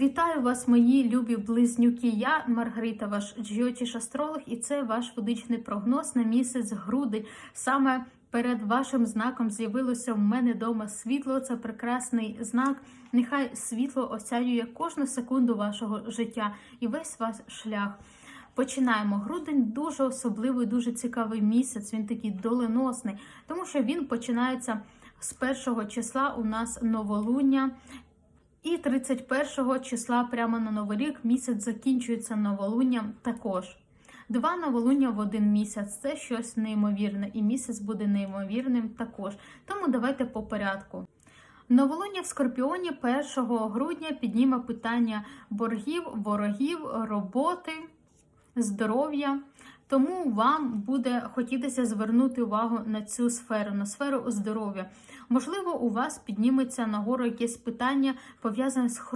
Вітаю вас, мої любі близнюки. Я Маргарита, ваш джіотіш астролог, і це ваш водичний прогноз на місяць грудень. Саме перед вашим знаком з'явилося в мене вдома світло. Це прекрасний знак. Нехай світло осяює кожну секунду вашого життя і весь ваш шлях. Починаємо. Грудень дуже особливий, дуже цікавий місяць. Він такий доленосний, тому що він починається з першого числа. У нас новолуння. І 31 числа прямо на Новий рік місяць закінчується новолунням також. Два новолуння в один місяць це щось неймовірне, і місяць буде неймовірним також. Тому давайте по порядку. Новолуння в Скорпіоні 1 грудня підніме питання боргів, ворогів, роботи, здоров'я. Тому вам буде хотітися звернути увагу на цю сферу, на сферу здоров'я. Можливо, у вас підніметься нагору якесь питання пов'язане з